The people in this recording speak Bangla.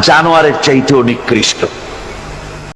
জানোয়ারের চাইতেও নিকৃষ্ট।